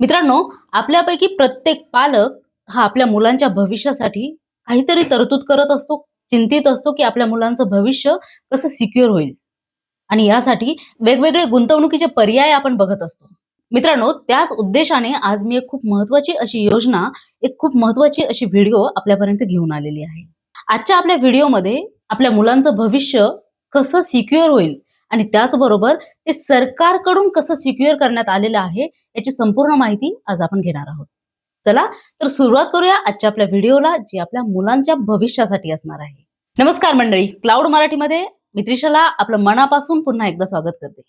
मित्रांनो आपल्यापैकी प्रत्येक पालक हा आपल्या मुलांच्या भविष्यासाठी काहीतरी तरतूद करत असतो चिंतित असतो की आपल्या मुलांचं भविष्य कसं सिक्युअर होईल. आणि यासाठी वेगवेगळे गुंतवणुकीचे पर्याय आपण बघत असतो. मित्रांनो त्याच उद्देशाने आज मी एक खूप महत्वाची अशी योजना एक खूप महत्वाची अशी व्हिडिओ आपल्यापर्यंत घेऊन आलेली आहे. आजच्या आपल्या व्हिडिओमध्ये आपल्या मुलांचं भविष्य कसं सिक्युअर होईल आणि त्याचबरोबर ते सरकारकडून कसं सिक्युअर करण्यात आलेलं आहे याची संपूर्ण माहिती आज आपण घेणार आहोत. चला तर सुरुवात करूया आजच्या आपल्या व्हिडिओला जी आपल्या मुलांच्या भविष्यासाठी असणार आहे. नमस्कार मंडळी क्लाउड मराठीमध्ये मित्रिशाला आपलं मनापासून पुन्हा एकदा स्वागत करते.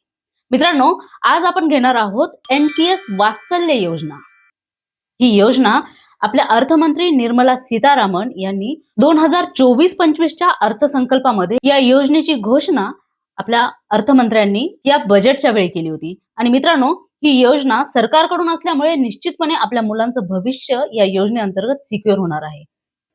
मित्रांनो आज आपण घेणार आहोत एन पी एस वात्सल्य योजना. ही योजना आपल्या अर्थमंत्री निर्मला सीतारामन यांनी दोन हजार चोवीस पंचवीसच्या अर्थसंकल्पामध्ये या योजनेची घोषणा आपल्या अर्थमंत्र्यांनी या बजेटच्या वेळी केली होती. आणि मित्रांनो ही योजना सरकारकडून असल्यामुळे निश्चितपणे आपल्या मुलांचं भविष्य या योजनेअंतर्गत सिक्युअर होणार आहे.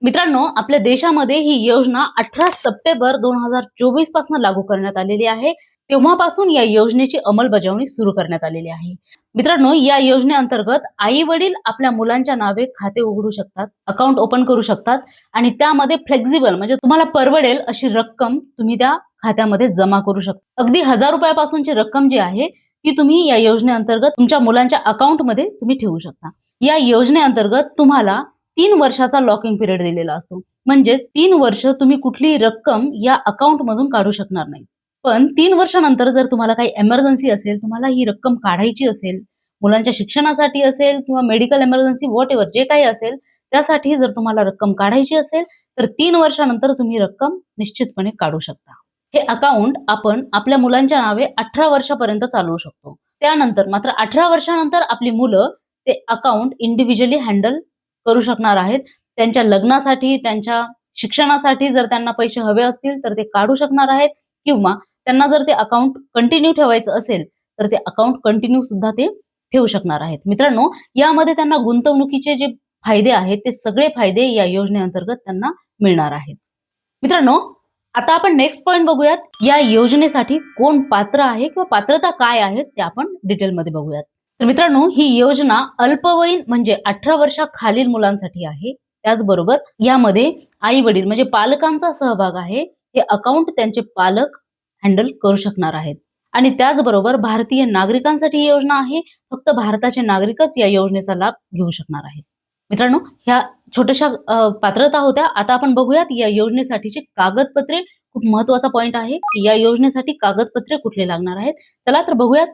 मित्रांनो आपल्या देशामध्ये ही योजना अठरा सप्टेंबर दोन हजार चोवीसपासून लागू करण्यात आलेली आहे. तेव्हापासून या योजनेची अंमलबजावणी सुरू करण्यात आलेली आहे. मित्रांनो या योजनेअंतर्गत आई वडील आपल्या मुलांच्या नावे खाते उघडू शकतात अकाउंट ओपन करू शकतात आणि त्यामध्ये फ्लेक्झिबल म्हणजे तुम्हाला परवडेल अशी रक्कम तुम्ही त्या खात्यामध्ये जमा करू शकता. अगदी हजार रुपयापासूनची रक्कम जी आहे ती तुम्ही या योजनेअंतर्गत तुमच्या मुलांच्या अकाउंटमध्ये तुम्ही ठेवू शकता. या योजनेअंतर्गत तुम्हाला तीन वर्षाचा लॉकिंग पिरियड दिलेला असतो. म्हणजेच तीन वर्ष तुम्ही कुठलीही रक्कम या अकाउंट मधून काढू शकणार नाही. पण तीन वर्षानंतर जर तुम्हाला काही एमर्जन्सी असेल तुम्हाला ही रक्कम काढायची असेल मुलांच्या शिक्षणासाठी असेल किंवा मेडिकल एमर्जन्सी वॉट एव्हर जे काही असेल त्यासाठी जर तुम्हाला रक्कम काढायची असेल तर तीन वर्षानंतर तुम्ही रक्कम निश्चितपणे काढू शकता. हे अकाउंट आपण आपल्या मुलांच्या नावे अठरा वर्षापर्यंत चालवू शकतो. त्यानंतर मात्र अठरा वर्षानंतर आपली मुलं ते अकाउंट इंडिव्हिज्युअली हँडल करू शकणार आहेत. त्यांच्या लग्नासाठी त्यांच्या शिक्षणासाठी जर त्यांना पैसे हवे असतील तर ते काढू शकणार आहेत. किंवा त्यांना जर ते अकाउंट कंटिन्यू ठेवायचं असेल तर ते अकाउंट कंटिन्यू सुद्धा ते ठेवू शकणार आहेत. मित्रांनो यामध्ये त्यांना गुंतवणुकीचे जे फायदे आहेत ते सगळे फायदे या योजनेअंतर्गत त्यांना मिळणार आहेत. मित्रांनो आता आपण नेक्स्ट पॉईंट बघूयात. या योजनेसाठी कोण पात्र आहे किंवा पात्रता काय आहे ते आपण डिटेलमध्ये बघूयात. तर मित्रांनो ही योजना अल्पवयीन म्हणजे अठरा वर्षाखालील मुलांसाठी आहे. त्याचबरोबर यामध्ये आई वडील म्हणजे पालकांचा सहभाग आहे. हे अकाउंट त्यांचे पालक हँडल करू शकणार आहेत. आणि त्याचबरोबर भारतीय नागरिकांसाठी ही योजना आहे. फक्त भारताचे नागरिकच या योजनेचा लाभ घेऊ शकणार आहेत. मित्रांनो ह्या छोट्याशा पात्रता होत्या. आता आपण बघूयात या योजनेसाठीची कागदपत्रे. खूप महत्त्वाचा पॉइंट आहे की या योजनेसाठी कागदपत्रे कुठले लागणार आहेत? चला तर बघूयात.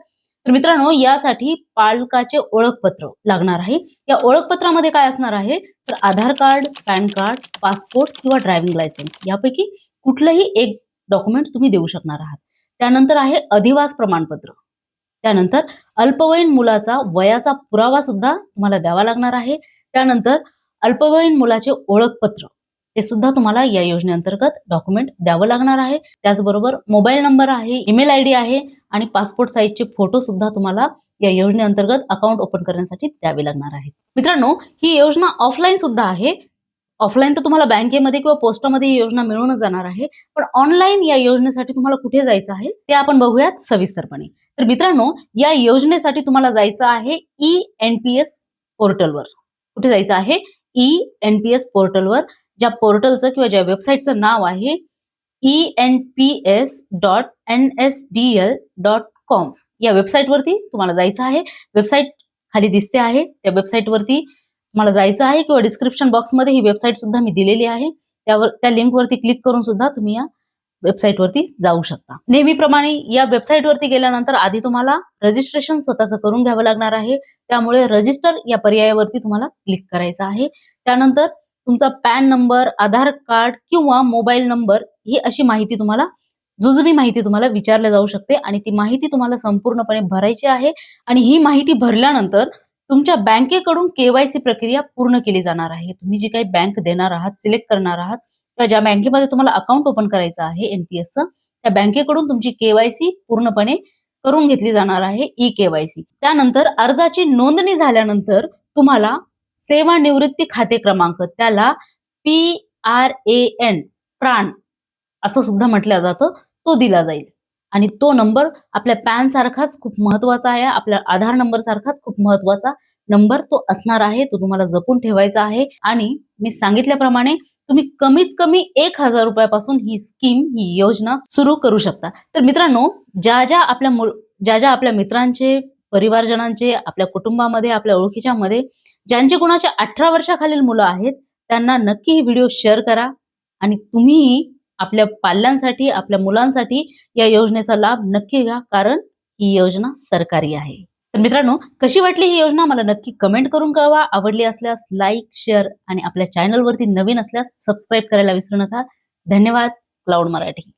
तर मित्रांनो यासाठी पालकाचे ओळखपत्र लागणार आहे. या ओळखपत्रामध्ये काय असणार आहे? तर Aadhaar card PAN card passport किंवा ड्रायव्हिंग लायसन्स यापैकी कुठलंही एक डॉक्युमेंट तुम्ही देऊ शकणार आहात. त्यानंतर आहे अधिवास प्रमाणपत्र. त्यानंतर अल्पवयीन मुलाचा वयाचा पुरावा सुद्धा तुम्हाला द्यावा लागणार आहे. त्यानंतर अल्पवयीन मुलाचे ओळखपत्र. ते सुद्धा तुम्हाला या योजनेअंतर्गत डॉक्युमेंट द्यावं लागणार आहे. त्याचबरोबर मोबाईल नंबर आहे ईमेल आय डी आहे आणि पासपोर्ट साईजचे फोटो सुद्धा तुम्हाला या योजनेअंतर्गत अकाउंट ओपन करण्यासाठी द्यावे लागणार आहे मित्रांनो ही योजना ऑफलाईन सुद्धा आहे. ऑफलाईन तर तुम्हाला बँकेमध्ये किंवा पोस्टामध्ये ही योजना मिळूनच जाणार आहे. पण ऑनलाईन या योजनेसाठी तुम्हाला कुठे जायचं आहे ते आपण बघूयात सविस्तरपणे. तर मित्रांनो या योजनेसाठी तुम्हाला जायचं आहे ई एन पी एस पोर्टलवर कुठे जायचं आहे? ई एन पी एस पोर्टलवर ज्या पोर्टलचं किंवा ज्या वेबसाईटचं नाव आहे E N P S dot N S D L dot com या वेबसाईटवरती तुम्हाला जायचं आहे. वेबसाईट खाली दिसते आहे. त्या वेबसाईटवरती तुम्हाला जायचं आहे किंवा डिस्क्रिप्शन बॉक्समध्ये ही वेबसाईट सुद्धा मी दिलेली आहे. त्यावर त्या लिंकवरती क्लिक करून सुद्धा तुम्ही या वेबसाईटवरती जाऊ शकता. नेहमीप्रमाणे या वेबसाईटवरती गेल्यानंतर आधी तुम्हाला रजिस्ट्रेशन स्वतःचं करून घ्यावं लागणार आहे. त्यामुळे रजिस्टर या पर्यायावरती तुम्हाला क्लिक करायचं आहे. त्यानंतर तुमचा पॅन नंबर आधार कार्ड किंवा मोबाईल नंबर ही अशी माहिती तुम्हाला जुजबी माहिती तुम्हाला विचारल्या जाऊ शकते आणि ती माहिती तुम्हाला संपूर्णपणे भरायची आहे आणि ही माहिती भरल्यानंतर तुमच्या बँकेकडून केवायसी प्रक्रिया पूर्ण केली जाणार आहे. तुम्ही जी काही बँक देणार आहात सिलेक्ट करणार आहात किंवा ज्या बँकेमध्ये तुम्हाला अकाउंट ओपन करायचं आहे एनपीएसचं त्या बँकेकडून तुमची केवायसी पूर्णपणे करून घेतली जाणार आहे ई केवायसी त्यानंतर अर्जाची नोंदणी झाल्यानंतर तुम्हाला सेवानिवृत्ती खाते क्रमांक त्याला पी आर ए एन प्राण असं सुद्धा म्हटलं जातं तो दिला जाईल. आणि तो नंबर आपल्या पॅन सारखाच खूप महत्त्वाचा आहे आपल्या आधार नंबर सारखाच खूप महत्त्वाचा नंबर तो असणार आहे तो तुम्हाला जपून ठेवायचा आहे. आणि मी सांगितल्याप्रमाणे तुम्ही कमीत कमी एक हजार रुपयापासून ही स्कीम ही योजना सुरू करू शकता. तर मित्रांनो ज्या ज्या आपल्या ज्या ज्या आपल्या मित्रांचे परिवारजनांचे आपल्या कुटुंबामध्ये आपल्या ओळखीच्या मध्ये ज्यांचे कुणाच्या अठरा वर्षाखालील मुलं आहेत त्यांना नक्की ही व्हिडिओ शेअर करा आणि तुम्ही आपल्या पाल्यांसाठी आपल्या मुलांसाठी या योजनेचा लाभ नक्की घ्या कारण ही योजना सरकारी आहे. तर मित्रांनो कशी वाटली ही योजना? मला नक्की कमेंट करून कळवा. आवडली असल्यास लाईक शेअर आणि आपल्या चॅनलवरती नवीन असल्यास सबस्क्राईब करायला विसरू नका. धन्यवाद. क्लाउड मराठी.